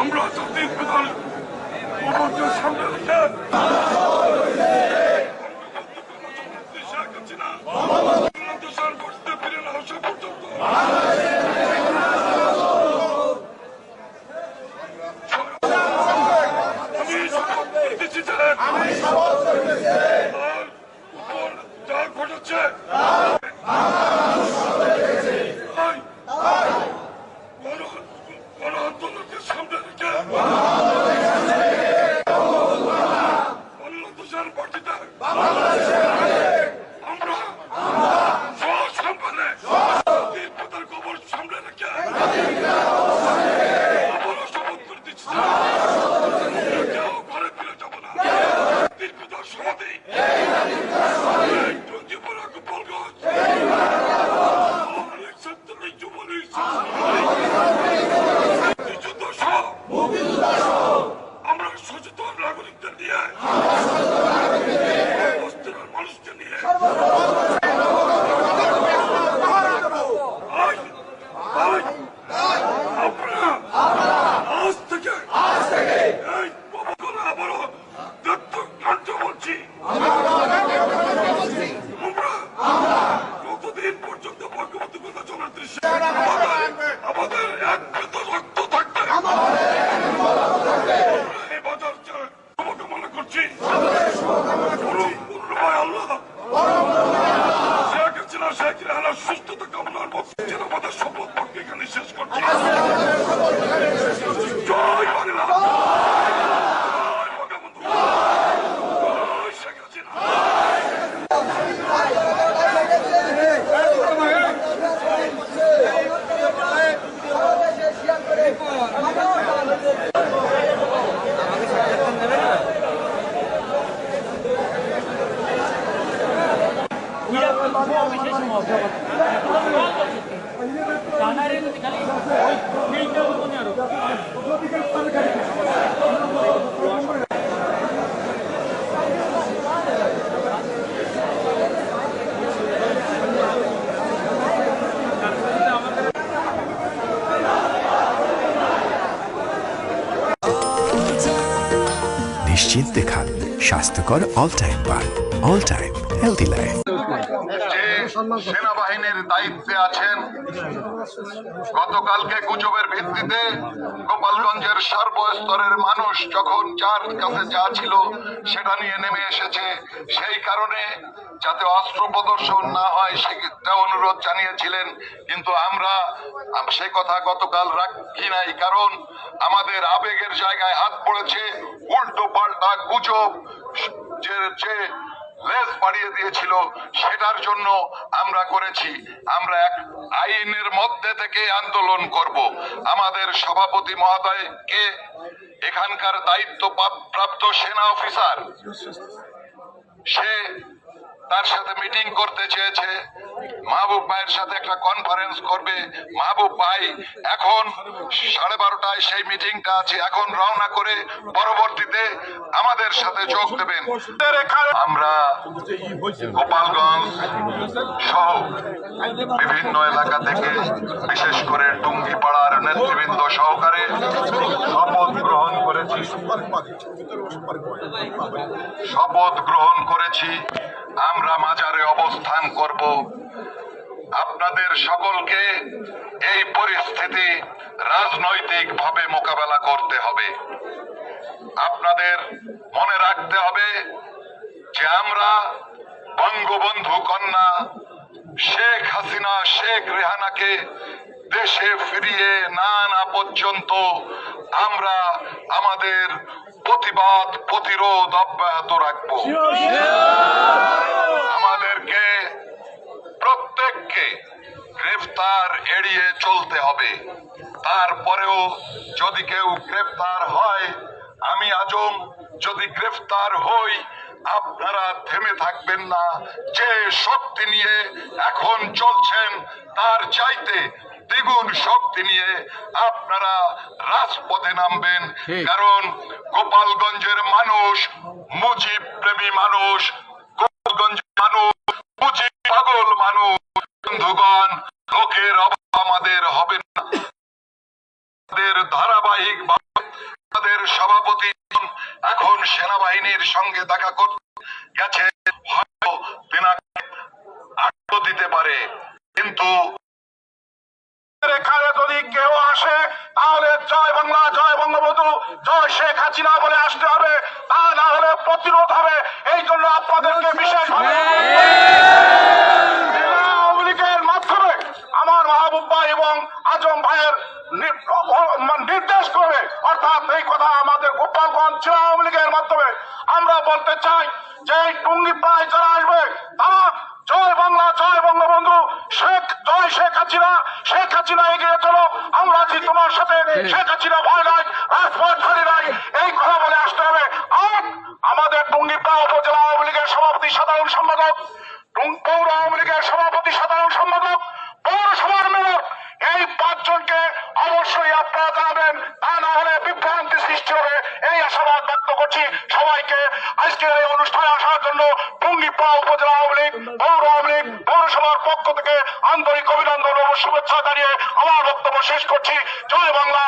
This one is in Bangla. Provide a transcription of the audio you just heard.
আমরা যদি প্রধান সামনে উঠে করতে ফিরে না আসা পর্যন্ত मस्जिद दिखा दे স্বাস্থ্যকর অল টাইম পান অল টাইম হেলদি লাইফ সেনাবাহিনীর দায়িত্বে আছেন, গতকালকে গুজবের ভিত্তিতে গোপালগঞ্জের সর্বস্তরের মানুষ যখন যার কাছে যা ছিল সেটা নিয়ে নেমে এসেছে, সেই কারণে যাতে অস্ত্র প্রদর্শন না হয়, সেটা অনুরোধ জানিয়েছিলেন। কিন্তু আমরা সে কথা গতকাল রাখি নাই, কারণ আমাদের আবেগের জায়গায় হাত পড়েছে, উল্টো পাল্টা গুজব। যে লেজ বাড়িয়ে দিয়েছিল, সেটার জন্য আমরা করেছি। আমরা এক আইনের মধ্যে থেকে আন্দোলন করব। আমাদের সভাপতি মহোদয়কে এখানকার দায়িত্ব প্রাপ্ত সেনা অফিসার। সে তার সাথে মিটিং করতে চেয়েছে। মাহবুব ভাইয়ের সাথে একটা কনফারেন্স করবে। মাহবুব ভাই, এখন সাড়ে বারোটায় সেই মিটিংটা আছে। এখন রওনা করে পরবর্তীতে আমাদের সাথে যোগ দেবেন। আমরা গোপালগঞ্জ সহ বিভিন্ন এলাকা থেকে, বিশেষ করে টুঙ্গিপাড়ার নেতৃবৃন্দ সহকারে শপথ গ্রহণ করেছি। শপথ গ্রহণ করেছি। আমরা মাজারে অবস্থান করব। আপনাদের সকলকে এই পরিস্থিতি রাজনৈতিক ভাবে মোকাবেলা করতে হবে। আপনাদের মনে রাখতে হবে যে আমরা বঙ্গবন্ধু কন্যা শেখ হাসিনা, শেখ রেহানাকে দেশে ফিরিয়ে না না পর্যন্ত আমরা আমাদের প্রতিবাদ, প্রতিরোধ অব্যাহত রাখব। আমাদেরকে প্রত্যেককে গ্রেফতার এড়িয়ে চলতে হবে। তারপরেও যদি কেউ গ্রেফতার হয়, আমি আজম, যদি গ্রেফতার হই, আপনারা থেমে থাকবেন না। যে শক্তি নিয়ে এখন চলছেন, তার চাইতে দ্বিগুণ শক্তি নিয়ে আপনারা রাজপথে নামবেন। কারণ গোপালগঞ্জের মানুষ মুজিব প্রেমী মানুষ গোপালগঞ্জের মানুষ মুজিব পাগল মানুষ। বন্ধুগণ লোকের অভাব আমাদের হবে না। ধারাবাহিক ভাবে সেনাবাহিনীর সঙ্গে দেখা করতে গেছে। হয়তো দিতে পারে। কিন্তু এখানে যদি কেউ আসে তাহলে জয় বাংলা জয় বঙ্গবন্ধু জয় শেখ হাসিনা বলে আসতে হবে। তা না হলে প্রতিরোধ হবে। এই জন্য আপনাদেরকে বিশেষভাবে আওয়ামী লীগের মাধ্যমে আমার মাহবুব ভাই এবং আজম ভাইয়ের নির্দেশ করে অর্থাৎ এই কথা আমাদের গোপালগঞ্জ জেলা আওয়ামী লীগের মাধ্যমে আমরা বলতে চাই যে টুঙ্গি পাড়ায় যারা আসবে তারা জয় বাংলা জয় বঙ্গবন্ধু। শেখ জয় শেখ হাসিনা। শেখ হাসিনা এগিয়ে চলো। আমরা আছি তোমার সাথে। শেখ হাসিনা ভয় নাই রাজপথ ছাড়ি নাই। এই কথা বলে আসতে হবে। আর আমাদের টুঙ্গিপাড়া উপজেলা আওয়ামী লীগের সভাপতি সাধারণ সম্পাদক পৌর আওয়ামী লীগের সভাপতি সাধারণ সম্পাদক পৌরসভার মেয়র। এই পাঁচজনকে অবশ্যই আপনারা জানাবেন। তা না হলে বিভ্রান্তি সৃষ্টি হবে। এই আশাবাদ ব্যক্ত করছি সবাইকে। আজকের এই অনুষ্ঠানে আসার জন্য উপজেলা আওয়ামী লীগ, পৌর আওয়ামী লীগ, পৌরসভার পক্ষ থেকে আন্তরিক অভিনন্দন ও শুভেচ্ছা জানিয়ে আমার বক্তব্য শেষ করছি। জয় বাংলা